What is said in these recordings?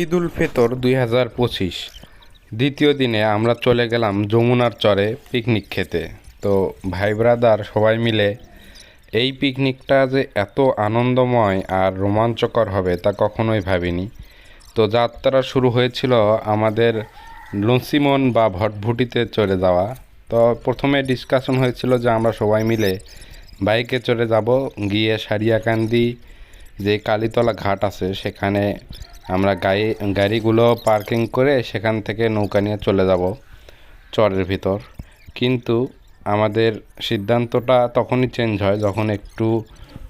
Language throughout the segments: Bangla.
ঈদ উল ফিতর দুই হাজার পঁচিশ। দ্বিতীয় দিনে আমরা চলে গেলাম যমুনার চরে পিকনিক খেতে। তো ভাই ব্রাদার সবাই মিলে এই পিকনিকটা যে এত আনন্দময় আর রোমাঞ্চকর হবে তা কখনোই ভাবিনি। তো যাত্রা শুরু হয়েছিল আমাদের লসিমন বা ভটভুটিতে চলে যাওয়া। তো প্রথমে ডিসকাশন হয়েছিল যে আমরা সবাই মিলে বাইকে চলে যাব, গিয়ে সারিয়াকান্দি যে কালীতলা ঘাট আছে সেখানে আমরা গাড়ি, গাড়িগুলো পার্কিং করে সেখান থেকে নৌকা নিয়ে চলে যাব চরের ভিতর। কিন্তু আমাদের সিদ্ধান্তটা তখনই চেঞ্জ হয় যখন একটু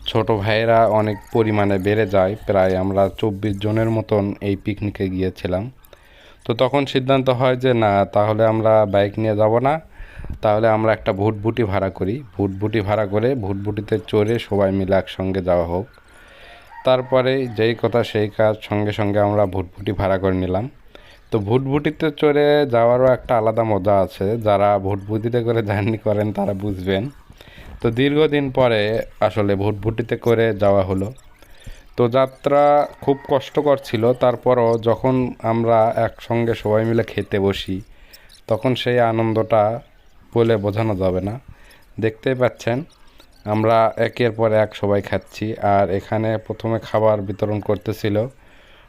ছোট ভাইয়েরা অনেক পরিমাণে বেড়ে যায়। প্রায় আমরা চব্বিশ জনের মতন এই পিকনিকে গিয়েছিলাম। তো তখন সিদ্ধান্ত হয় যে, না, তাহলে আমরা বাইক নিয়ে যাব না। তাহলে আমরা একটা ভুটভুটি ভাড়া করি। ভুটভুটি ভাড়া করে ভুটভুটিতে চড়ে সবাই মিলে একসঙ্গে যাওয়া হোক। তারপরে যেই কথা সেই কাজ, সঙ্গে সঙ্গে আমরা ভুটভুটি ভাড়া করে নিলাম। তো ভুটভুটিতে চড়ে যাওয়ারও একটা আলাদা মজা আছে। যারা ভুটভুটিতে করে জার্নি করেন, তারা বুঝবেন। তো দীর্ঘদিন পরে আসলে ভুটভুটিতে করে যাওয়া হলো। তো যাত্রা খুব কষ্টকর ছিল। তারপরও যখন আমরা একসঙ্গে সবাই মিলে খেতে বসি, তখন সেই আনন্দটা বলে বোঝানো যাবে না। দেখতেই পাচ্ছেন আমরা একের পর এক সবাই খাচ্ছি। আর এখানে প্রথমে খাবার বিতরণ করতেছিল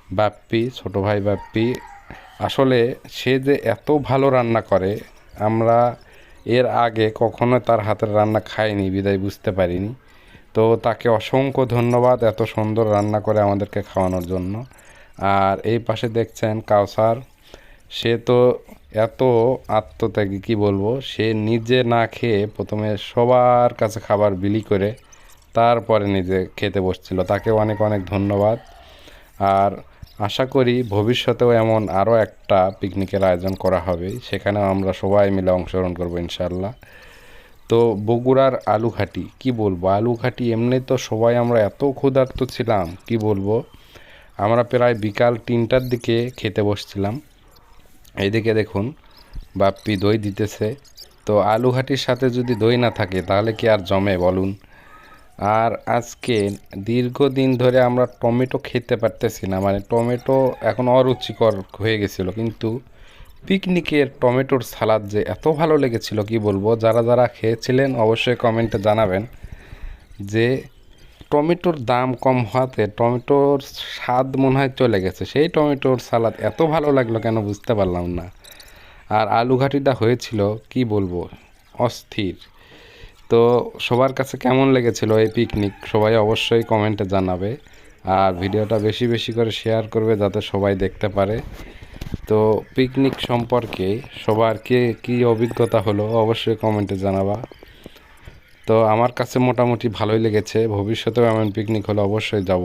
বাপ্পি, ছোট ভাই বাপ্পি। আসলে সে যে এত ভালো রান্না করে, আমরা এর আগে কখনো তার হাতের রান্না খাইনি, বিদায় বুঝতে পারিনি। তো তাকে অসংখ্য ধন্যবাদ এত সুন্দর রান্না করে আমাদেরকে খাওয়ানোর জন্য। আর এই পাশে দেখছেন কাউসার সে তো এত আত্মত্যাগী, কি বলব? সে নিজে না খেয়ে প্রথমে সবার কাছে খাবার বিলি করে তারপরে নিজে খেতে বসছিল। তাকে অনেক অনেক ধন্যবাদ। আর আশা করি ভবিষ্যতেও এমন আরও একটা পিকনিকের আয়োজন করা হবে। সেখানেও আমরা সবাই মিলে অংশগ্রহণ করব ইনশাল্লাহ তো বগুড়ার আলুঘাটি, কি বলব? আলুঘাটি এমনি তো সবাই আমরা এত ক্ষুধার্ত ছিলাম, কি বলব? আমরা প্রায় বিকাল তিনটার দিকে খেতে বসছিলাম। এইদিকে দেখুন, বাপ্পি দই দিতেছে। তো আলুঘাটির সাথে যদি দই না থাকে, তাহলে কি আর জমে বলুন? আর আজকে দীর্ঘদিন ধরে আমরা টমেটো খেতে পারতেছি না মানে টমেটো এখন অরুচিকর হয়ে গেছিল, কিন্তু পিকনিকের টমেটোর সালাদ যে এত ভালো লেগেছিল, কি বলব? যারা যারা খেয়েছিলেন, অবশ্যই কমেন্টে জানাবেন যে টমেটোর দাম কম হওয়াতে টমেটোর স্বাদ মনে হয় চলে গেছে। সেই টমেটোর সালাদ এত ভালো লাগল কেন বুঝতে পারলাম না। আর আলু ঘাটিটা হয়েছিল, কি বলব, অস্থির। তো সবার কাছে কেমন লেগেছিল এই পিকনিক সবাই অবশ্যই কমেন্টে জানাবে। আর ভিডিওটা বেশি বেশি করে শেয়ার করবে যাতে সবাই দেখতে পারে। তো পিকনিক সম্পর্কে সবার কে কী অভিজ্ঞতা হলো অবশ্যই কমেন্টে জানাবা। তো আমার কাছে মোটামুটি ভালোই লেগেছে। ভবিষ্যতেও এমন পিকনিক হলে অবশ্যই যাব।